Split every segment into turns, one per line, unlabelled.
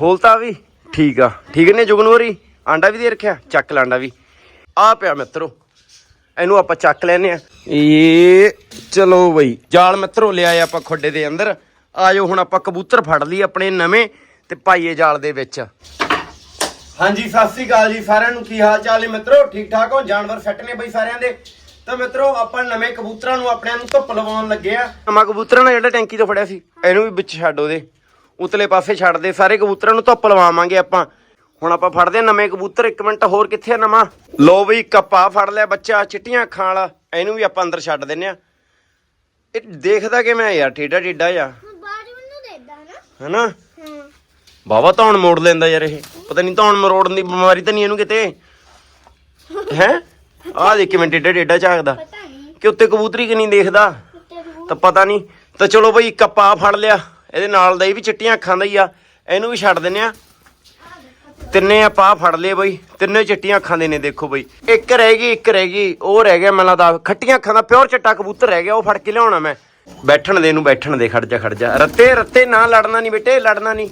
ਖੋਲਤਾ ਵੀ? ਠੀਕ ਆ। ਠੀਕ ਨੇ ਜੁਗਨੂਰੀ ਆਂਡਾ ਵੀ ਦੇ ਰੱਖਿਆ? ਚੱਕ ਲਾਂਡਾ ਵੀ। ਆ ਪਿਆ ਮਿੱਤਰੋ। ਇਹਨੂੰ ਆਪਾਂ ਚੱਕ ਲੈਨੇ ਆ। ਇਹ ਚਲੋ ਬਈ ਜਾਲ ਮਿੱਤਰੋ ਲਿਆਏ ਆਪਾਂ ਖੁੱਡੇ ਦੇ ਅੰਦਰ। ਆਜੋ ਹੁਣ ਆਪਾਂ ਕਬੂਤਰ ਫੜ ਲਈ ਆਪਣੇ ਨਵੇਂ ਤੇ ਪਾਈਏ ਜਾਲ ਦੇ ਵਿੱਚ। ਹਾਂਜੀ ਸਤਿ ਸ੍ਰੀ ਅਕਾਲ ਜੀ ਸਾਰਿਆਂ ਨੂੰ। ਕੀ ਹਾਲ ਚਾਲ ਹੈ ਮਿੱਤਰੋ? ਠੀਕ ਠਾਕ ਹੋ? ਜਾਨਵਰ ਸੈੱਟ ਨੇ ਬਈ ਸਾਰਿਆਂ ਦੇ। ਤਾਂ ਮਿੱਤਰੋ ਆਪਾਂ ਨਵੇਂ ਕਬੂਤਰਾਂ ਨੂੰ ਆਪਣਿਆਂ ਨੂੰ ਧੁੱਪ ਲਵਾਉਣ ਲੱਗੇ ਆ। ਨਵਾਂ ਕਬੂਤਰਾਂ ਨਾਲ ਜਿਹੜਾ ਟੈਂਕੀ ਤੋਂ ਫੜਿਆ ਸੀ ਇਹਨੂੰ ਵੀ ਵਿੱਚ ਛੱਡ ਉਹਦੇ। ਉਤਲੇ ਪਾਸੇ ਛੱਡ ਦੇ ਸਾਰੇ ਕਬੂਤਰਾਂ ਨੂੰ ਧੁੱਪ ਲਵਾਵਾਂਗੇ ਆਪਾਂ। ਹੁਣ ਆਪਾਂ ਫੜਦੇ ਆ ਨਵੇਂ ਕਬੂਤਰ ਇੱਕ ਮਿੰਟ ਹੋਰ ਕਿੱਥੇ ਆ ਨਵਾਂ? ਲੋ ਬਈ ਕੱਪਾ ਫੜ ਲਿਆ ਬੱਚਾ ਚਿੱਟੀਆਂ ਅੱਖਾਂ ਵਾਲਾ ਇਹਨੂੰ ਵੀ ਆਪਾਂ ਅੰਦਰ ਛੱਡ ਦਿੰਨੇ ਆ ਇਹ ਦੇਖਦਾ ਕਿ ਮੈਂ ਯਾਰ
ਦੇ ਦਾਂ ਨਾ।
ਹਨਾ?
ਹਾਂ।
ਬਾਵਾ ਧੌਣ ਮੋੜ ਲੈਂਦਾ ਯਾਰ ਇਹ। ਪਤਾ ਨਹੀਂ ਧੌਣ ਮਰੋੜਨ ਦੀ ਬਿਮਾਰੀ ਤਾਂ ਨਹੀਂ ਇਹਨੂੰ ਕਿਤੇ। ਹੈ? ਆਹ ਦੇਖ ਕਿਵੇਂ ਟੇਡਾ ਟੇਡਾ ਝਾਕਦਾ। ਕਿ ਉੱਤੇ ਕਬੂਤਰੀ ਕਿ ਨਹੀਂ ਦੇਖਦਾ ਤਾਂ ਪਤਾ ਨਹੀਂ ਤਾਂ ਚਲੋ ਬਈ ਇੱਕ ਪਾ ਫੜ ਲਿਆ। ਇਹਦੇ ਨਾਲ ਦਾ ਇਹ ਵੀ ਚਿੱਟੀਆਂ ਅੱਖਾਂ ਦਾ ਹੀ ਆ। ਇਹਨੂੰ ਵੀ ਛੱਡ ਦਿੰਨੇ ਆ। ਤਿੰਨੇ ਆਪਾਂ ਫੜ ਲਏ ਬਈ। ਤਿੰਨੇ ਚਿੱਟੀਆਂ ਅੱਖਾਂ ਦੇ ਨੇ ਦੇਖੋ ਬਈ। ਇੱਕ ਰਹਿ ਗਈ, ਇੱਕ ਰਹਿ ਗਈ। ਉਹ ਰਹਿ ਗਿਆ ਮੈਨੂੰ ਲੱਗਦਾ। ਖੱਟੀਆਂ ਅੱਖਾਂ ਦਾ ਪਿਓਰ ਚਿੱਟਾ ਕਬੂਤਰ ਰਹਿ ਗਿਆ। ਉਹ ਫੜ ਕੇ ਲਿਆਉਣਾ ਮੈਂ। ਬੈਠਣ ਦੇ ਇਹਨੂੰ, ਬੈਠਣ ਦੇ। ਖੜ ਜਾ ਖੜ ਜਾ। ਰੱਤੇ ਰੱਤੇ ਨਾ ਲੜਨਾ ਨਹੀਂ ਬੇਟੇ, ਲੜਨਾ ਨਹੀਂ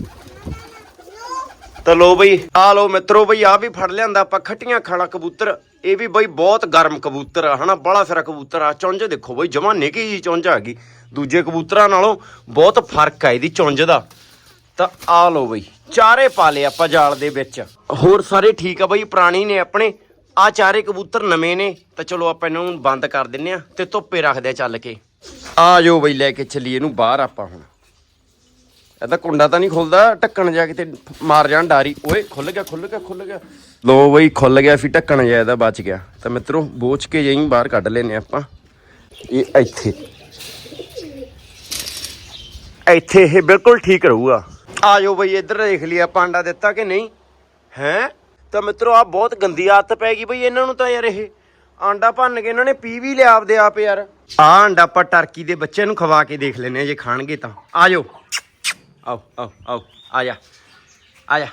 ਤਾਂ ਲੋ ਬਈ ਆ ਲੋ ਮਿੱਤਰੋ ਬਈ ਆ ਵੀ ਫੜ ਲਿਆਂਦਾ ਆਪਾਂ। ਖੱਟੀਆਂ ਖਾਣਾ ਕਬੂਤਰ। ਇਹ ਵੀ ਬਈ ਬਹੁਤ ਗਰਮ ਕਬੂਤਰ ਆ, ਹਨਾ? ਬੜਾ ਸਾਰਾ ਕਬੂਤਰ ਆ। ਚੁੰਝ ਦੇਖੋ ਬਈ, ਜਮਾ ਨਿੱਕੀ ਜੀ ਚੁੰਝ ਆ ਗਈ। ਦੂਜੇ ਕਬੂਤਰਾਂ ਨਾਲੋਂ ਬਹੁਤ ਫ਼ਰਕ ਆ ਇਹਦੀ ਚੁੰਝ ਦਾ। ਤਾਂ ਆ ਲਓ ਬਈ, ਚਾਰੇ ਪਾ ਲਏ ਆਪਾਂ ਜਾਲ ਦੇ ਵਿੱਚ। ਹੋਰ ਸਾਰੇ ਠੀਕ ਆ ਬਈ, ਪੁਰਾਣੀ ਨੇ ਆਪਣੇ। ਆ ਚਾਰੇ ਕਬੂਤਰ ਨਵੇਂ ਨੇ। ਤਾਂ ਚਲੋ ਆਪਾਂ ਇਹਨਾਂ ਨੂੰ ਬੰਦ ਕਰ ਦਿੰਨੇ ਆ ਤੇ ਧੁੱਪੇ ਰੱਖਦੇ ਆ ਚੱਲ ਕੇ। ਆ ਜਾਓ ਬਈ, ਲੈ ਕੇ ਚੱਲੀਏ ਇਹਨੂੰ ਬਾਹਰ ਆਪਾਂ ਹੁਣ। ਇਹਦਾ ਕੁੰਡਾ ਤਾਂ ਨਹੀਂ ਖੁੱਲਦਾ, ਢੱਕਣ ਜਾ ਕਿਤੇ ਮਾਰ ਜਾਣ ਡਾਰੀ। ਓਏ ਖੁੱਲ ਗਿਆ ਖੁੱਲ ਗਿਆ ਖੁੱਲ ਗਿਆ। ਲੋ ਬਈ ਖੁੱਲ ਗਿਆ ਫਿਰ ਢੱਕਣ ਜਾ ਇਹਦਾ ਬਚ ਗਿਆ। ਤਾਂ ਮਿੱਤਰੋ, ਬੋਚ ਕੇ ਜਾਈ ਬਾਹਰ ਕੱਢ ਲੈਨੇ ਆਪਾਂ। ਇਹ ਇੱਥੇ। ਇੱਥੇ ਇਹ ਬਿਲਕੁਲ ਠੀਕ ਰਹੂਗਾ। ਆ ਜਾਓ ਬਈ, ਇੱਧਰ ਦੇਖ ਲਈ ਆਪਾਂ ਅੰਡਾ ਦਿੱਤਾ ਕਿ ਨਹੀਂ? ਹੈ? ਤਾਂ ਮਿੱਤਰੋ ਆ ਬਹੁਤ ਗੰਦੀ ਆਦਤ ਪੈ ਗਈ ਬਈ ਇਹਨਾਂ ਨੂੰ ਤਾਂ ਯਾਰ ਇਹ। ਆਂਡਾ ਭੰਨ ਕੇ ਇਹਨਾਂ ਨੇ ਪੀ ਵੀ ਲਿਆ ਆਪਦੇ ਆਪ ਯਾਰ। ਆ ਆਂਡਾ ਆਪਾਂ ਟਰਕੀ ਦੇ ਬੱਚੇ ਨੂੰ ਖਵਾ ਕੇ ਦੇਖ ਲੈਨੇ ਜੇ ਖਾਣਗੇ ਤਾਂ। ਆ ਜਾਓ ਆਓ ਆਓ ਆਓ, ਆ ਜਾ ਆ ਜਾ।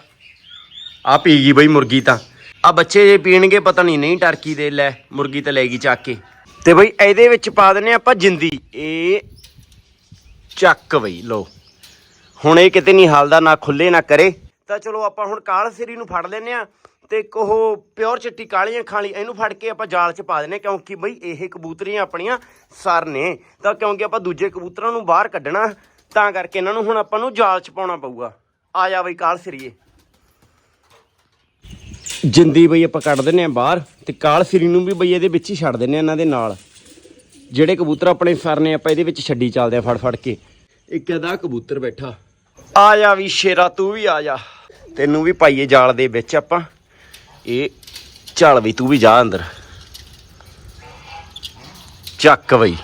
ਆ ਪੀ ਗਈ ਬਈ ਮੁਰਗੀ ਤਾਂ। ਆ ਬੱਚੇ ਜੇ ਪੀਣਗੇ ਪਤਾ ਨਹੀਂ ਨਹੀਂ ਟਰਕੀ ਦੇ ਲੈ, ਮੁਰਗੀ ਤਾਂ ਲੈ ਗਈ ਚੱਕ ਕੇ। ਤੇ ਬਈ ਇਹਦੇ ਵਿੱਚ ਪਾ ਦਿੰਨੇ ਆਪਾਂ ਜਿੰਦੀ। ਇਹ ਚੱਕ ਬਈ ਲੋ ਹੁਣ ਇਹ ਕਿਤੇ ਨਹੀਂ ਹਲਦਾ, ਨਾ ਖੁੱਲੇ ਨਾ ਕਰੇ। ਤਾਂ ਚਲੋ ਆਪਾਂ ਹੁਣ ਕਾਲ ਸਿਰੀ ਨੂੰ ਫੜ ਲੈਨੇ ਆ ਤੇ ਇੱਕ ਉਹ ਪਿਓਰ ਚਿੱਟੀ ਕਾਲੀਆਂ ਖਾਲੀ ਇਹਨੂੰ ਫੜ ਕੇ ਆਪਾਂ ਜਾਲ 'ਚ ਪਾ ਦਿੰਨੇ ਕਿਉਂਕਿ ਬਈ ਇਹ ਕਬੂਤਰੀਆਂ ਆਪਣੀਆਂ ਸਰ ਨੇ। ਤਾਂ ਕਿਉਂਕਿ ਆਪਾਂ ਦੂਜੇ ਕਬੂਤਰਾਂ ਨੂੰ ਬਾਹਰ ਕੱਢਣਾ। ਤਾਂ ਕਰਕੇ ਇਹਨਾਂ ਨੂੰ ਹੁਣ ਆਪਾਂ ਨੂੰ ਜਾਲ 'ਚ ਪਾਉਣਾ ਪਊਗਾ। ਆ ਜਾ ਬਈ ਕਾਲ ਸਿਰੀਏ। ਜਿੰਦੀ ਬਈ ਆਪਾਂ ਕੱਢ ਦਿੰਨੇ ਆ ਬਾਹਰ ਤੇ ਕਾਲ ਸਿਰੀ ਨੂੰ ਵੀ ਬਈ ਇਹਦੇ ਵਿੱਚ ਹੀ ਛੱਡ ਦਿੰਨੇ ਆ ਇਹਨਾਂ ਦੇ ਨਾਲ। ਜਿਹੜੇ ਕਬੂਤਰ ਆਪਣੇ ਸਰ ਨੇ ਆਪਾਂ ਇਹਦੇ ਵਿੱਚ ਛੱਡੀ ਚੱਲਦੇ ਆ ਫੜ ਫੜ ਕੇ। ਇੱਕ ਇਹਦਾ ਕਬੂਤਰ ਬੈਠਾ। ਆ ਜਾ ਵੀ ਸ਼ੇਰਾ ਤੂੰ ਵੀ ਆ ਜਾ। ਤੈਨੂੰ ਵੀ ਪਾਈਏ ਜਾਲ ਦੇ ਵਿੱਚ ਆਪਾਂ। ਇਹ ਚੱਲ ਵੀ ਤੂੰ ਵੀ ਜਾ ਅੰਦਰ। ਚੱਕ ਬਈ।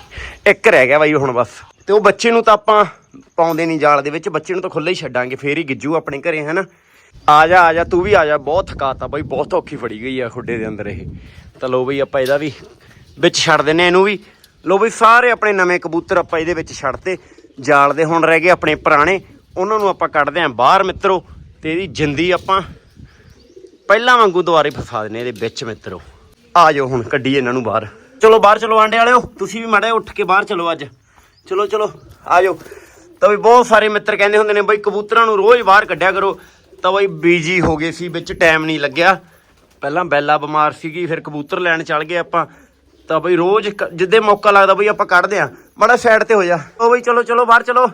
ਇੱਕ ਰਹਿ ਗਿਆ ਬਈ ਹੁਣ ਬਸ। ਤੇ ਉਹ ਬੱਚੇ ਨੂੰ ਤਾਂ ਆਪਾਂ ਪਾਉਂਦੇ ਨਹੀਂ ਜਾਲ ਦੇ ਵਿੱਚ, ਬੱਚੇ ਨੂੰ ਤਾਂ ਖੁੱਲੇ ਹੀ ਛੱਡਾਂਗੇ, ਫੇਰ ਹੀ ਗਿੱਜੂ ਆਪਣੇ ਘਰੇ, ਹਨਾ? ਆ ਜਾ ਆ ਜਾ, ਤੂੰ ਵੀ ਆ ਜਾ, ਬਹੁਤ ਥਕਾਤਾ ਬਾਈ, ਬਹੁਤ ਔਖੀ ਫੜੀ ਗਈ ਆ ਖੁੱਡੇ ਦੇ ਅੰਦਰ ਇਹ। ਤਾਂ ਲੋ ਬਈ ਆਪਾਂ ਇਹਦਾ ਵੀ ਵਿੱਚ ਛੱਡ ਦਿੰਨੇ ਆ ਇਹਨੂੰ ਵੀ। ਲੋ ਬਈ ਸਾਰੇ ਆਪਣੇ ਨਵੇਂ ਕਬੂਤਰ ਆਪਾਂ ਇਹਦੇ ਵਿੱਚ ਛੱਡਤੇ, ਜਾਲ ਦੇ ਹੁਣ ਰਹਿ ਗਏ ਆਪਣੇ ਪੁਰਾਣੇ, ਉਹਨਾਂ ਨੂੰ ਆਪਾਂ ਕੱਢਦੇ ਆਂ ਬਾਹਰ ਮਿੱਤਰੋ, ਤੇ ਇਹਦੀ ਜਿੰਦੀ ਆਪਾਂ ਪਹਿਲਾਂ ਵਾਂਗੂ ਦੁਬਾਰੇ ਫਸਾ ਦਿੰਨੇ ਇਹਦੇ ਵਿੱਚ ਮਿੱਤਰੋ। ਆ ਜਾਓ ਹੁਣ, ਕੱਢੀਏ ਇਹਨਾਂ ਨੂੰ ਬਾਹਰ। ਚਲੋ ਬਾਹਰ ਚਲੋ ਆਂਡੇ ਵਾਲਿਓ, ਤੁਸੀਂ ਵੀ ਮਾੜੇ ਉੱਠ ਕੇ ਬਾਹਰ ਚਲੋ ਅੱਜ। ਚਲੋ ਚਲੋ ਆ ਜਾਓ ਤਾਂ ਵੀ ਬਹੁਤ ਸਾਰੇ ਮਿੱਤਰ ਕਹਿੰਦੇ ਹੁੰਦੇ ਨੇ, ਬਈ ਕਬੂਤਰਾਂ ਨੂੰ ਰੋਜ਼ ਬਾਹਰ ਕੱਢਿਆ ਕਰੋ। ਤਾਂ ਬਈ ਬੀਜੀ ਹੋ ਗਏ ਸੀ, ਵਿੱਚ ਟਾਈਮ ਨਹੀਂ ਲੱਗਿਆ। ਪਹਿਲਾਂ ਬੈਲਾ ਬਿਮਾਰ ਸੀਗੀ, ਫਿਰ ਕਬੂਤਰ ਲੈਣ ਚੱਲ ਗਏ ਆਪਾਂ। ਤਾਂ ਬਈ ਰੋਜ਼ ਕ- ਜਿੱਦੇ ਮੌਕਾ ਲੱਗਦਾ ਬਈ ਆਪਾਂ ਕੱਢਦੇ ਆ ਬੜਾ ਸਾਈਡ ਤੇ ਹੋ ਜਾ। ਉਹ ਬਈ ਚਲੋ ਚਲੋ, ਬਾਹਰ ਚਲੋ।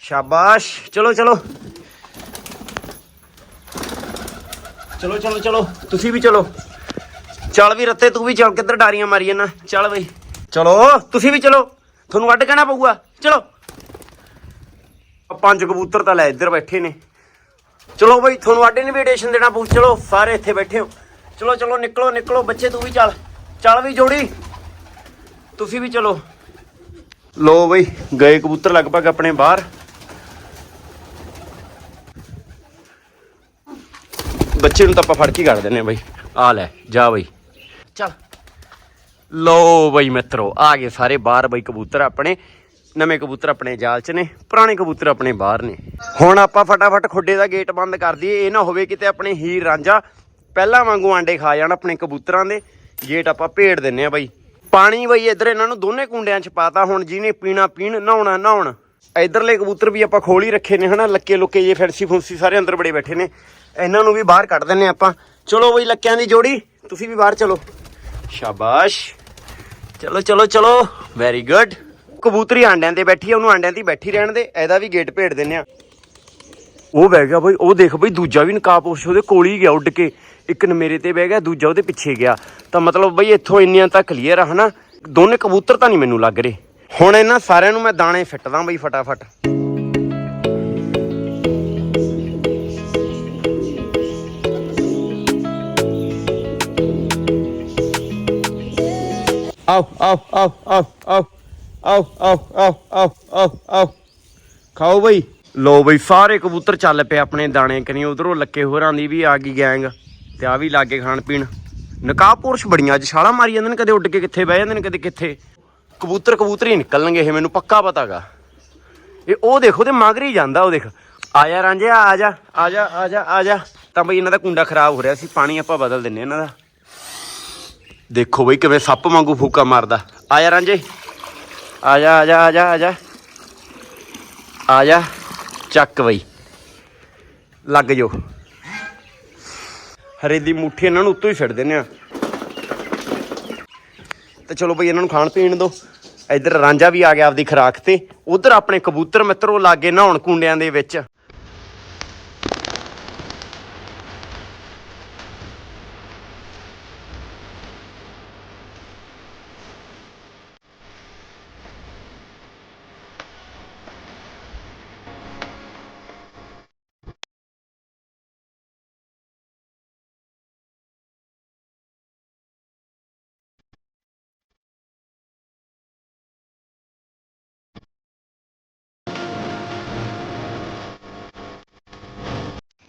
ਸ਼ਾਬਾਸ਼। ਚਲੋ ਚਲੋ। ਚਲੋ ਚਲੋ ਚਲੋ। ਤੁਸੀਂ ਵੀ ਚਲੋ। ਚੱਲ ਵੀ ਰੱਤੇ, ਤੂੰ ਵੀ ਚੱਲ, ਕਿੱਧਰ ਡਾਰੀਆਂ ਮਾਰੀ ਨਾ ਚੱਲ ਬਈ। ਚਲੋ, ਤੁਸੀਂ ਵੀ ਚਲੋ। ਤੁਹਾਨੂੰ ਅੱਡ ਕਹਿਣਾ ਪਊਗਾ। ਚਲੋ। ਪੰਜ ਕਬੂਤਰ ਤਾਂ ਲੈ ਇੱਧਰ ਬੈਠੇ ਨੇ। ਚਲੋ ਬਈ, ਤੁਹਾਨੂੰ ਅੱਡ ਇਨਵੀਟੇਸ਼ਨ ਦੇਣਾ ਪਊ। ਚਲੋ, ਸਾਰੇ ਇੱਥੇ ਬੈਠੇ ਹੋ। ਚਲੋ ਚਲੋ, ਨਿਕਲੋ ਨਿਕਲੋ। ਬੱਚੇ, ਤੂੰ ਵੀ ਚੱਲ। ਚੱਲ ਵੀ ਜੋੜੀ। ਤੁਸੀਂ ਵੀ ਚਲੋ। ਲੋ ਬਈ, ਗਏ ਕਬੂਤਰ ਲਗਭਗ ਆਪਣੇ ਬਾਹਰ। ਬੱਚੇ ਨੂੰ ਤਾਂ ਆਪਾਂ ਫੜ ਕੇ ਕੱਢ ਦਿੰਨੇ ਆ ਬਈ। ਆ ਲੈ, ਜਾ ਬਈ। ਚੱਲ। ਲੋ ਬਈ ਮਿੱਤਰੋ, ਆ ਗਏ ਸਾਰੇ ਬਾਹਰ ਬਈ ਕਬੂਤਰ ਆਪਣੇ। ਨਵੇਂ ਕਬੂਤਰ ਆਪਣੇ ਜਾਲ 'ਚ ਨੇ, ਪੁਰਾਣੇ ਕਬੂਤਰ ਆਪਣੇ ਬਾਹਰ ਨੇ। ਹੁਣ ਆਪਾਂ ਫਟਾਫਟ ਖੁੱਡੇ ਦਾ ਗੇਟ ਬੰਦ ਕਰ ਦਈਏ, ਇਹ ਨਾ ਹੋਵੇ ਕਿਤੇ ਆਪਣੇ ਹੀਰ ਰਾਂਝਾ ਪਹਿਲਾਂ ਵਾਂਗੂ ਆਂਡੇ ਖਾ ਜਾਣ ਆਪਣੇ ਕਬੂਤਰਾਂ ਦੇ। ਗੇਟ ਆਪਾਂ ਭੇੜ ਦਿੰਨੇ ਆ ਬਈ। ਪਾਣੀ ਬਈ ਇੱਧਰ ਇਹਨਾਂ ਨੂੰ ਦੋਨੇ ਕੁੰਡਿਆਂ 'ਚ ਪਾਤਾ, ਹੁਣ ਜਿਹਨੇ ਪੀਣਾ, ਪੀਣ, ਨਹਾਉਣਾ, ਨਹਾਉਣ। ਇਧਰਲੇ ਕਬੂਤਰ ਵੀ ਆਪਾਂ ਖੋਲ ਹੀ ਰੱਖੇ ਨੇ ਹਨਾ, ਲੱਕੇ ਲੁੱਕੇ ਜੇ ਫੈਂਸੀ ਫੁੰਸੀ ਸਾਰੇ ਅੰਦਰ ਬੜੇ ਬੈਠੇ ਨੇ। ਇਹਨਾਂ ਨੂੰ ਵੀ ਬਾਹਰ ਕੱਢ ਦਿੰਨੇ ਆਪਾਂ। ਚਲੋ ਬਈ, ਲੱਕਿਆਂ ਦੀ ਜੋੜੀ, ਤੁਸੀਂ ਵੀ ਬਾਹਰ ਚਲੋ। ਸ਼ਾਬਾਸ਼। ਚਲੋ ਚਲੋ ਚਲੋ। ਵੈਰੀ ਗੁੱਡ ਕਬੂਤਰੀ ਆਂਡਿਆਂ ਤੇ ਬੈਠੀ ਆ, ਉਹਨੂੰ ਆਂਡਿਆਂ ਤੇ ਬੈਠੀ ਰਹਿਣ ਦੇ। ਇਹਦਾ ਵੀ ਗੇਟ ਭੇਟ ਦਿੰਨੇ ਆ। ਉਹ ਬਹਿ ਗਿਆ ਬਈ, ਉਹ ਦੇਖ ਬਈ, ਦੂਜਾ ਵੀ ਨਕਾਬਪੋਸ਼ ਉਹਦੇ ਕੋਲ ਹੀ ਗਿਆ ਉੱਡ ਕੇ। ਇੱਕ ਨਮੇਰੇ ਤੇ ਬਹਿ ਗਿਆ, ਦੂਜਾ ਉਹਦੇ ਪਿੱਛੇ ਗਿਆ। ਤਾਂ ਮਤਲਬ ਬਈ ਇੱਥੋਂ ਇੰਨੀਆਂ ਤਾਂ ਕਲੀਅਰ ਆ, ਹਨਾ? ਦੋਨੇ ਕਬੂਤਰ ਤਾਂ ਨਹੀਂ ਮੈਨੂੰ ਲੱਗ ਰਹੇ। ਹੁਣ ਇਹਨਾਂ ਸਾਰਿਆਂ ਨੂੰ ਮੈਂ ਦਾਣੇ ਫਿੱਟਦਾ ਬਈ ਫਟਾਫਟ। ਆਓ ਆਓ ਆਓ ਆਓ ਆਓ ਆਓ ਆਓ ਆਓ ਆਓ ਆਓ ਆਓ ਖਾਓ ਬਈ। ਲੋ ਬਈ, ਸਾਰੇ ਕਬੂਤਰ ਚੱਲ ਪਏ ਆਪਣੇ ਦਾਣੇ ਕਨੀ, ਉਧਰੋਂ ਲੱਕੇ ਹੋਰਾਂ ਦੀ ਵੀ ਆ ਗਈ ਗੈਂਗ ਤੇ ਆ ਵੀ ਲਾਗੇ ਖਾਣ ਪੀਣ। ਨਕਾਬ ਬੜੀਆਂ, ਅੱਜ ਛਾਲਾਂ ਮਾਰੀ ਜਾਂਦੇ ਨੇ, ਕਦੇ ਉੱਡ ਕੇ ਕਿੱਥੇ ਬਹਿ ਜਾਂਦੇ ਨੇ, ਕਦੇ ਕਿੱਥੇ। ਕਬੂਤਰ ਕਬੂਤਰ ਹੀ ਨਿਕਲਣਗੇ, ਇਹ ਮੈਨੂੰ ਪੱਕਾ ਪਤਾਗਾ ਇਹ ਉਹ ਦੇਖੋ, ਤੇ ਮਗਰ ਹੀ ਜਾਂਦਾ ਉਹ ਦੇਖ। ਆ ਜਾ ਰਾਂਝਿਆ ਆ ਜਾ ਆ ਜਾ ਆ ਜਾ ਆ ਜਾ। ਤਾਂ ਬਈ ਇਹਨਾਂ ਦਾ ਕੁੰਡਾ ਖਰਾਬ ਹੋ ਰਿਹਾ ਸੀ, ਪਾਣੀ ਆਪਾਂ ਬਦਲ ਦਿੰਨੇ ਇਹਨਾਂ ਦਾ। ਦੇਖੋ ਬਈ ਕਿਵੇਂ ਸੱਪ ਵਾਂਗੂ ਫੂਕਾ ਮਾਰਦਾ। ਆ ਜਾ ਰਾਂਝੇ। ਆ ਜਾ ਆ ਜਾ ਆ ਜਾ ਆ ਜਾ। ਆ ਜਾ, ਚੱਕ ਬਈ। ਲੱਗ ਜੋ ਹਰੇ ਦੀ ਮੁੱਠੀ ਇਹਨਾਂ ਨੂੰ ਉੱਤੋਂ ਹੀ ਛੱਡ ਦਿੰਨੇ ਆ। ਤੇ ਚਲੋ ਬਈ ਇਹਨਾਂ ਨੂੰ ਖਾਣ ਪੀਣ ਦੋ। ਇੱਧਰ ਰਾਂਝਾ ਵੀ ਆ ਗਿਆ ਆਪਦੀ ਖਰਾਕ ਤੇ। ਉਧਰ ਆਪਣੇ ਕਬੂਤਰ ਮਿੱਤਰੋ ਲਾਗੇ ਨਹਾਉਣ ਕੁੰਡਿਆਂ ਦੇ ਵਿੱਚ।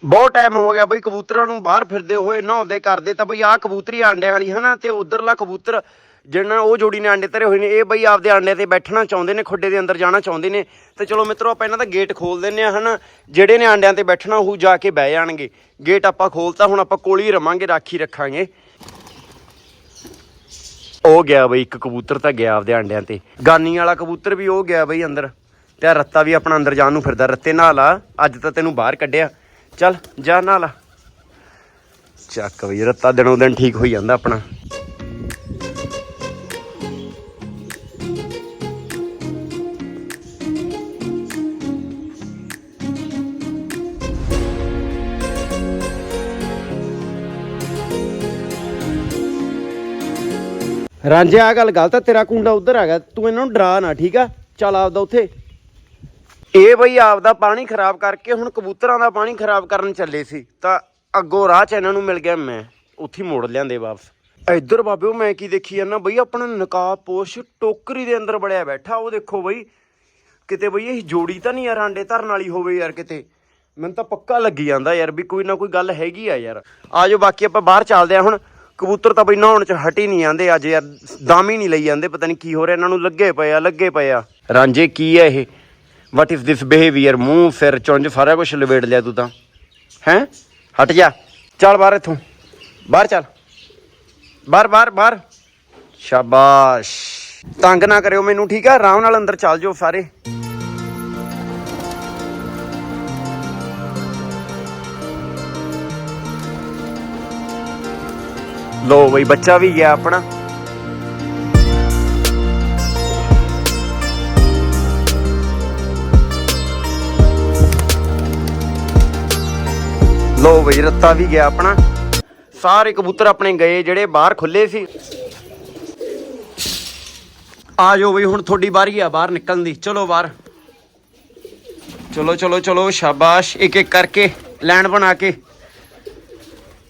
ਬਹੁਤ ਟਾਈਮ ਹੋ ਗਿਆ ਬਈ ਕਬੂਤਰਾਂ ਨੂੰ ਬਾਹਰ ਫਿਰਦੇ ਹੋਏ ਨਹਾਉਂਦੇ ਕਰਦੇ ਤਾਂ ਬਈ ਆਹ ਕਬੂਤਰੀ ਆਂਡਿਆਂ ਵਾਲੀ ਹਨਾ ਤੇ ਉਧਰਲਾ ਕਬੂਤਰ ਜਿਹਨਾਂ ਉਹ ਜੋੜੀ ਨੇ ਆਂਡੇ ਧਰੇ ਹੋਏ ਨੇ, ਇਹ ਬਈ ਆਪਦੇ ਆਂਡੇ ਤੇ ਬੈਠਣਾ ਚਾਹੁੰਦੇ ਨੇ, ਖੁੱਡੇ ਦੇ ਅੰਦਰ ਜਾਣਾ ਚਾਹੁੰਦੇ ਨੇ। ਤੇ ਚਲੋ ਮਿੱਤਰੋ ਆਪਾਂ ਇਹਨਾਂ ਦਾ ਗੇਟ ਖੋਲ ਦਿੰਨੇ ਆ ਹਨਾ। ਜਿਹੜੇ ਨੇ ਆਂਡਿਆਂ ਤੇ ਬੈਠਣਾ ਉਹ ਜਾ ਕੇ ਬਹਿ ਜਾਣਗੇ। ਗੇਟ ਆਪਾਂ ਖੋਲਤਾ, ਹੁਣ ਆਪਾਂ ਕੋਲ ਹੀ ਰਵਾਂਗੇ, ਰਾਖੀ ਰੱਖਾਂਗੇ। ਉਹ ਗਿਆ ਬਈ, ਇੱਕ ਕਬੂਤਰ ਤਾਂ ਗਿਆ ਆਪਦੇ ਆਂਡਿਆਂ ਤੇ। ਗਾਨੀ ਵਾਲਾ ਕਬੂਤਰ ਵੀ ਉਹ ਗਿਆ ਬਈ ਅੰਦਰ। ਤੇ ਰੱਤਾ ਵੀ ਆਪਣਾ ਅੰਦਰ ਜਾਣ ਨੂੰ ਫਿਰਦਾ, ਰੱਤੇ ਨਾਲ ਆ ਅੱਜ ਤਾਂ ਤੈਨੂੰ ਬਾਹਰ ਕੱਢਿਆ। ਚੱਲ, ਜਾ ਨਾਲ। ਚੱਕ ਬਈ, ਰੱਤਾ ਦਿਨੋਂ ਦਿਨ ਠੀਕ ਹੋਈ ਜਾਂਦਾ ਆਪਣਾ। ਰਾਂਝੇ ਆ ਗੱਲ ਗਲਤ ਆ, ਤੇਰਾ ਕੁੰਡਾ ਉਧਰ ਹੈਗਾ ਤੂੰ ਇਹਨਾਂ ਨੂੰ ਡਰਾ ਨਾ, ਠੀਕ ਆ? ਚੱਲ ਆਪਦਾ ਉੱਥੇ। ਇਹ ਬਈ ਆਪਦਾ ਪਾਣੀ ਖਰਾਬ ਕਰਕੇ ਹੁਣ ਕਬੂਤਰਾਂ ਦਾ ਪਾਣੀ ਖਰਾਬ ਕਰਨ ਚੱਲੇ ਸੀ। ਤਾਂ ਅੱਗੋਂ ਰਾਹ ਚ ਇਹਨਾਂ ਨੂੰ ਮਿਲ ਗਿਆ ਮੈਂ। ਉੱਥੇ ਹੀ ਮੋੜ ਲਿਆਂਦੇ ਵਾਪਸ। ਇੱਧਰ ਬਾਬਿਓ ਮੈਂ ਕੀ ਦੇਖੀ ਜਾਂਦਾ ਬਈ, ਆਪਣਾ ਨਕਾਬ ਪੋਸ਼ ਟੋਕਰੀ ਦੇ ਅੰਦਰ ਬੜਿਆ ਬੈਠਾ। ਉਹ ਦੇਖੋ ਬਈ, ਕਿਤੇ ਬਈ ਇਹ ਜੋੜੀ ਤਾਂ ਨਹੀਂ ਯਾਰ ਆਂਡੇ ਧਰਨ ਵਾਲੀ ਹੋਵੇ ਯਾਰ ਕਿਤੇ। ਮੈਨੂੰ ਤਾਂ ਪੱਕਾ ਲੱਗੀ ਜਾਂਦਾ ਯਾਰ ਵੀ ਕੋਈ ਨਾ ਕੋਈ ਗੱਲ ਹੈਗੀ ਆ ਯਾਰ। ਆਜੋ ਬਾਕੀ ਆਪਾਂ ਬਾਹਰ ਚੱਲਦੇ ਆ ਹੁਣ। ਕਬੂਤਰ ਤਾਂ ਬਈ ਨਹਾਉਣ ਚ ਹਟ ਹੀ ਨਹੀਂ ਜਾਂਦੇ, ਅੱਜ ਯਾਰ ਦਮ ਹੀ ਨਹੀਂ ਲਈ ਜਾਂਦੇ। ਪਤਾ ਨਹੀਂ ਕੀ ਹੋ ਰਿਹਾ, ਇਹਨਾਂ ਨੂੰ ਲੱਗੇ ਪਏ ਆ, ਲੱਗੇ ਪਏ ਆ। ਰਾਂਝੇ ਕੀ ਹੈ ਇਹ? ਵਾਟ ਇਜ਼ ਦਿਸ ਬਿਹੇਵੀਅਰ ਮੂੰਹ ਸਿਰ ਚੁੰਝ ਸਾਰਾ ਕੁਝ ਲਵੇੜ ਲਿਆ ਤੂੰ ਤਾਂ ਹੈ ਹਟ ਜਾ ਚੱਲ ਬਾਹਰ ਇੱਥੋਂ ਬਾਹਰ ਚੱਲ ਬਾਹਰ ਬਾਹਰ ਬਾਹਰ ਸ਼ਾਬਾਸ਼ ਤੰਗ ਨਾ ਕਰਿਓ ਮੈਨੂੰ ਠੀਕ ਆ ਆਰਾਮ ਨਾਲ ਅੰਦਰ ਚੱਲ ਜਾਓ ਸਾਰੇ ਲੋ ਬਈ ਬੱਚਾ ਵੀ ਗਿਆ ਆਪਣਾ ਲੋ ਬਈ ਰੱਤਾ ਵੀ ਗਿਆ ਆਪਣਾ। ਸਾਰੇ ਕਬੂਤਰ ਆਪਣੇ ਗਏ ਜਿਹੜੇ ਬਾਹਰ ਖੁੱਲੇ ਸੀ। ਆ ਜਾਓ ਬਈ ਹੁਣ ਤੁਹਾਡੀ ਵਾਰੀ ਆ ਬਾਹਰ ਨਿਕਲਣ ਦੀ। ਚਲੋ ਬਾਹਰ। ਚਲੋ ਚਲੋ ਚਲੋ ਸ਼ਾਬਾਸ਼। ਇੱਕ ਇੱਕ ਕਰਕੇ ਲਾਈਨ ਬਣਾ ਕੇ।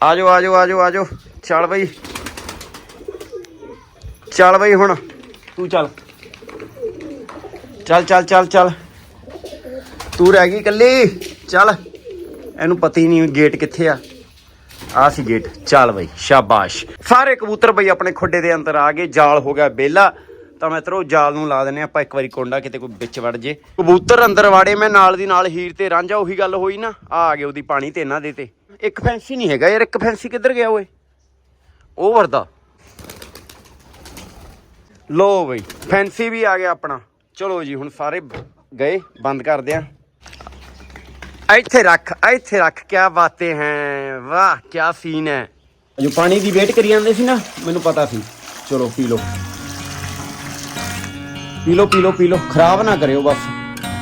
ਆ ਜਾਓ ਆ ਜਾਓ ਆ ਜਾਓ ਆ ਜਾਓ। ਚੱਲ ਬਈ। ਚੱਲ ਬਈ ਹੁਣ। ਤੂੰ ਚੱਲ। ਚੱਲ ਚੱਲ ਚੱਲ ਚੱਲ। ਤੂੰ ਰਹਿ ਗਈ ਇਕੱਲੀ। ਚੱਲ। ਇਹਨੂੰ ਪਤਾ ਹੀ ਨਹੀਂ ਗੇਟ ਕਿੱਥੇ ਆ। ਆ ਸੀ ਗੇਟ ਚੱਲ ਬਈ, ਸ਼ਾਬਾਸ਼। ਸਾਰੇ ਕਬੂਤਰ ਬਈ ਆਪਣੇ ਖੁੱਡੇ ਦੇ ਅੰਦਰ ਆ ਗਏ। ਜਾਲ ਹੋ ਗਿਆ ਬੇਲਾ। ਤਾਂ ਮੈਂ ਤਰੋ ਜਾਲ ਨੂੰ ਲਾ ਦਿੰਨੇ ਆਪਾਂ ਇੱਕ ਵਾਰੀ ਕੋਂਡਾ ਕਿਤੇ ਕੋਈ ਵਿੱਚ ਵੜ ਜੇ। ਕਬੂਤਰ ਅੰਦਰ ਵਾੜੇ, ਮੈਂ ਨਾਲ ਦੀ ਨਾਲ ਹੀਰ ਤੇ ਰਾਂਝਾ, ਉਹੀ ਗੱਲ ਹੋਈ ਨਾ। ਆ ਆ ਗਏ ਉਹਦੀ ਪਾਣੀ ਤੇ ਇਹਨਾਂ ਦੇ ਤੇ। ਇੱਕ ਫੈਂਸੀ ਨਹੀਂ ਹੈਗਾ ਯਾਰ, ਇੱਕ ਫੈਂਸੀ ਕਿੱਧਰ ਗਿਆ ਓਏ? ਉਹ ਵਰਦਾ। ਲੋ ਬਈ ਫੈਂਸੀ ਵੀ ਆ ਗਿਆ ਆਪਣਾ। ਚਲੋ ਜੀ, ਹੁਣ ਸਾਰੇ ਗਏ, ਬੰਦ ਕਰਦੇ ਆ ਇੱਥੇ ਰੱਖ ਇੱਥੇ ਰੱਖ ਕੀ ਬਾतें ਹੈ ਵਾਹ ਕੀ ਸੀਨ ਹੈ। ਜੋ ਪਾਣੀ ਦੀ ਵੇਟ ਕਰੀ ਜਾਂਦੇ ਸੀ ਨਾ ਮੈਨੂੰ ਪਤਾ ਸੀ। ਚਲੋ ਪੀ ਲਓ। ਪੀ ਲਓ ਪੀ ਲਓ ਪੀ ਲਓ ਖਰਾਬ ਨਾ ਕਰਿਓ ਬਸ।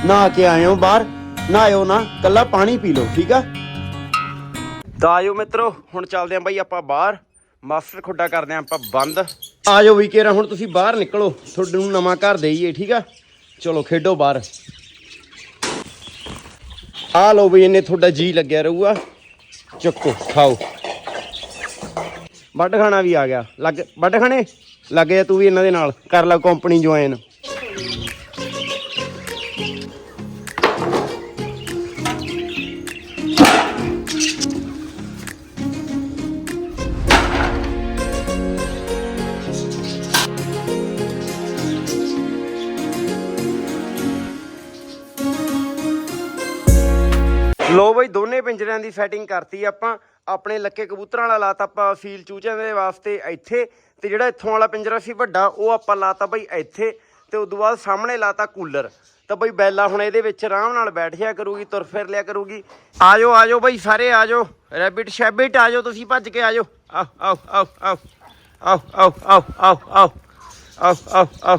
ਨਾ ਕੇ ਆਏ ਹੋ ਬਾਹਰ ਨਾ ਆਇਓ ਨਾ ਕੱਲਾ ਪਾਣੀ ਪੀ ਲਓ ਠੀਕ ਆ? ਤਾਂ ਆਇਓ ਮਿੱਤਰੋ ਹੁਣ ਚੱਲਦੇ ਆਂ ਬਾਈ ਆਪਾਂ ਬਾਹਰ। ਮਾਸਟਰ ਖੁੱਡਾ ਕਰਦੇ ਆਂ ਆਪਾਂ ਬੰਦ। ਆਜੋ ਵੀ ਕੇਰਾ ਹੁਣ ਤੁਸੀਂ ਬਾਹਰ ਨਿਕਲੋ ਤੁਹਾਨੂੰ ਨਵਾਂ ਘਰ ਦੇਈਏ ਠੀਕ ਆ? ਚਲੋ ਖੇਡੋ ਬਾਹਰ। ਆ ਲਓ ਵੀ ਇਹਨੇ ਤੁਹਾਡਾ ਜੀ ਲੱਗਿਆ ਰਹੂਗਾ। ਚੱਕੋ, ਖਾਓ। ਵੱਡ ਖਾਣਾ ਵੀ ਆ ਗਿਆ। ਲੱਗ ਵੱਡ ਖਾਣੇ? ਲੱਗ ਜਾ ਤੂੰ ਵੀ ਇਹਨਾਂ ਦੇ ਨਾਲ। ਕਰ ਲੈ ਕੰਪਨੀ ਜੁਆਇਨ ਲੋ ਬਈ, ਦੋਨੇ ਪਿੰਜਰਿਆਂ ਦੀ ਸੈਟਿੰਗ ਕਰਤੀ ਆਪਾਂ। ਆਪਣੇ ਲੱਕੇ ਕਬੂਤਰਾਂ ਵਾਲਾ ਲਾਤਾ ਆਪਾਂ ਫੀਲ ਚੂਚਿਆਂ ਦੇ ਵਾਸਤੇ ਇੱਥੇ। ਤੇ ਜਿਹੜਾ ਇੱਥੋਂ ਵਾਲਾ ਪਿੰਜਰਾ ਸੀ ਵੱਡਾ, ਉਹ ਆਪਾਂ ਲਾਤਾ ਬਈ ਇੱਥੇ। ਤੇ ਉਦੋਂ ਬਾਅਦ ਸਾਹਮਣੇ ਲਾਤਾ ਕੂਲਰ। ਤਾਂ ਬਈ ਬੈਲਾ ਹੁਣ ਇਹਦੇ ਵਿੱਚ ਆਰਾਮ ਨਾਲ ਬੈਠ ਜਾ ਕਰੂਗੀ, ਤੁਰ ਫਿਰ ਲਿਆ ਕਰੂਗੀ। ਆਜੋ ਆਜੋ ਬਈ ਸਾਰੇ, ਆਜੋ। ਰੈਬਿਟ ਸ਼ੈਬਿਟ ਆਜੋ ਤੁਸੀਂ ਭੱਜ ਕੇ ਆਜੋ। ਆਓ ਆਓ ਆਓ ਆਓ ਆਓ। ਆਓ ਆਓ ਆਓ ਆਓ ਆਓ ਆਓ ਆਓ।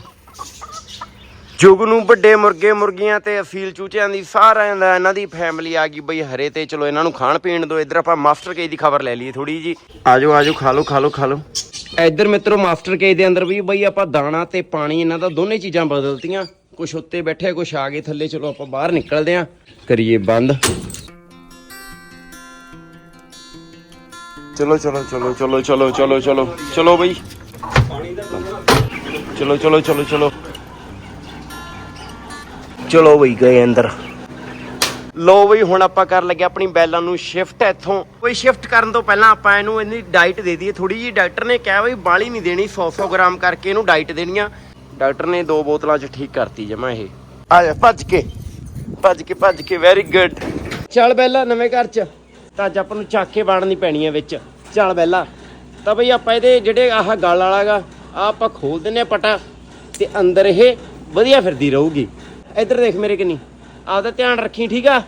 ਜੁਗ ਨੂੰ ਵੱਡੇ ਮੁਰਗੇ ਮੁਰਗੀਆਂ ਤੇ ਅਫੀਲ ਚੂਚਿਆਂ ਦੀ ਸਾਰਿਆਂ ਦਾ ਇਹਨਾਂ ਦੀ ਫੈਮਿਲੀ ਆ ਗਈ ਬਈ ਹਰੇ ਤੇ ਚਲੋ ਇਹਨਾਂ ਨੂੰ ਖਾਣ ਪੀਣ ਦੋ। ਇੱਧਰ ਆਪਾਂ ਮਾਸਟਰ ਕੇ ਦੀ ਖਬਰ ਲੈ ਲਈਏ ਥੋੜੀ ਜੀ ਆਜੋ ਆਜੋ, ਖਾ ਲਓ ਖਾ ਲਓ ਖਾ ਲਓ। ਇੱਧਰ ਮਿੱਤਰੋ ਮਾਸਟਰ ਕੇ ਦੇ ਅੰਦਰ ਵੀ ਬਈ ਆਪਾਂ ਦਾਣਾ ਤੇ ਪਾਣੀ ਇਹਨਾਂ ਦਾ ਦੋਨੇ ਚੀਜ਼ਾਂ ਬਦਲਤੀਆਂ। ਕੁਛ ਉੱਤੇ ਬੈਠੇ, ਕੁਛ ਆ ਗਏ, ਥੱਲੇ ਚਲੋ ਆਪਾਂ ਬਾਹਰ ਨਿਕਲਦੇ ਆਂ। ਕਰੀਏ ਬੰਦ। ਚਲੋ ਚਲੋ ਚਲੋ ਚਲੋ ਚਲੋ ਚਲੋ ਚਲੋ ਚਲੋ ਬਈ। ਚਲੋ ਚਲੋ ਚਲੋ ਚਲੋ। ਚਲੋ ਬਈ ਗਏ ਅੰਦਰ। ਲੋ ਬਈ, ਹੁਣ ਆਪਾਂ ਕਰ ਲੱਗੇ ਆਪਣੀ ਬੈਲਾਂ ਨੂੰ ਸ਼ਿਫਟ ਇੱਥੋਂ। ਕੋਈ ਸ਼ਿਫਟ ਕਰਨ ਤੋਂ ਪਹਿਲਾਂ ਆਪਾਂ ਇਹਨੂੰ ਇਹਦੀ ਡਾਈਟ ਦੇ ਦਈਏ ਥੋੜੀ ਜੀ ਡਾਕਟਰ ਨੇ ਕਿਹਾ ਬਈ ਬਾਲੀ ਨਹੀਂ ਦੇਣੀ 100 100 ਗ੍ਰਾਮ ਕਰਕੇ ਇਹਨੂੰ ਡਾਈਟ ਦੇਣੀ ਆ। ਡਾਕਟਰ ਨੇ ਦੋ ਬੋਤਲਾਂ ਚ ਠੀਕ ਕਰਤੀ ਜਮਾ ਇਹ। ਆ ਜਾ, ਭੱਜ ਕੇ ਭੱਜ ਕੇ ਭੱਜ ਕੇ ਵੈਰੀ ਗੁੱਡ ਚੱਲ ਬੈਲਾ, ਨਵੇਂ ਘਰ ਚ। ਤਾਂ ਅੱਜ ਆਪਾਂ ਨੂੰ ਚੱਕ ਕੇ ਬਾਣਨੀ ਪੈਣੀ ਹੈ ਵਿੱਚ। ਚੱਲ ਬੈਲਾ। ਤਾਂ ਬਈ ਆਪਾਂ ਇਹਦੇ ਜਿਹੜੇ ਆਹ ਗਲ ਵਾਲਾਗਾ ਆ ਆਪਾਂ ਖੋਲ ਦਿੰਨੇ ਆ ਪਟਾ, ਤੇ ਅੰਦਰ ਇਹ ਵਧੀਆ ਫਿਰਦੀ ਰਹੂਗੀ। ਇੱਧਰ ਦੇਖ ਮੇਰੇ ਕਿੰਨੀ। ਆਪਦਾ ਧਿਆਨ ਰੱਖੀ, ਠੀਕ ਆ?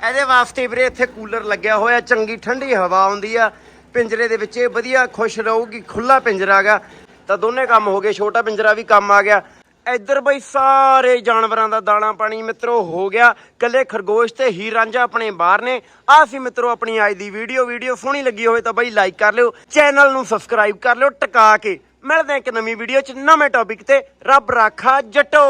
ਇਹਦੇ ਵਾਸਤੇ ਵੀਰੇ ਇੱਥੇ ਕੂਲਰ ਲੱਗਿਆ ਹੋਇਆ, ਚੰਗੀ ਠੰਡੀ ਹਵਾ ਆਉਂਦੀ ਆ। ਪਿੰਜਰੇ ਦੇ ਵਿੱਚ ਇਹ ਵਧੀਆ ਖੁਸ਼ ਰਹੂਗੀ ਖੁੱਲਾ ਪਿੰਜਰਾ ਗਾ। ਤਾਂ ਦੋਨੇ ਕੰਮ ਹੋ ਗਏ, ਛੋਟਾ ਪਿੰਜਰਾ ਵੀ ਕੰਮ ਆ ਗਿਆ। ਇੱਧਰ ਬਈ ਸਾਰੇ ਜਾਨਵਰਾਂ ਦਾ ਦਾਣਾ ਪਾਣੀ ਮਿੱਤਰੋ ਹੋ ਗਿਆ। ਕੱਲੇ ਖਰਗੋਸ਼ ਤੇ ਹੀ ਰਾਂਝਾ ਆਪਣੇ ਬਾਹਰ ਨੇ। ਆ ਸੀ ਮਿੱਤਰੋ ਆਪਣੀ ਅੱਜ ਦੀ ਵੀਡੀਓ। ਵੀਡੀਓ ਸੋਹਣੀ ਲੱਗੀ ਹੋਵੇ ਤਾਂ ਬਈ ਲਾਈਕ ਕਰ ਲਿਓ। ਚੈਨਲ ਨੂੰ ਸਬਸਕ੍ਰਾਈਬ ਕਰ ਲਿਓ ਟਿਕਾ ਕੇ। ਮਿਲਦੇ ਹਾਂ ਇੱਕ ਨਵੀਂ ਵੀਡੀਓ ਚ ਨਵੇਂ ਟੌਪਿਕ ਤੇ। ਰੱਬ ਰਾਖਾ, ਜਟੋ!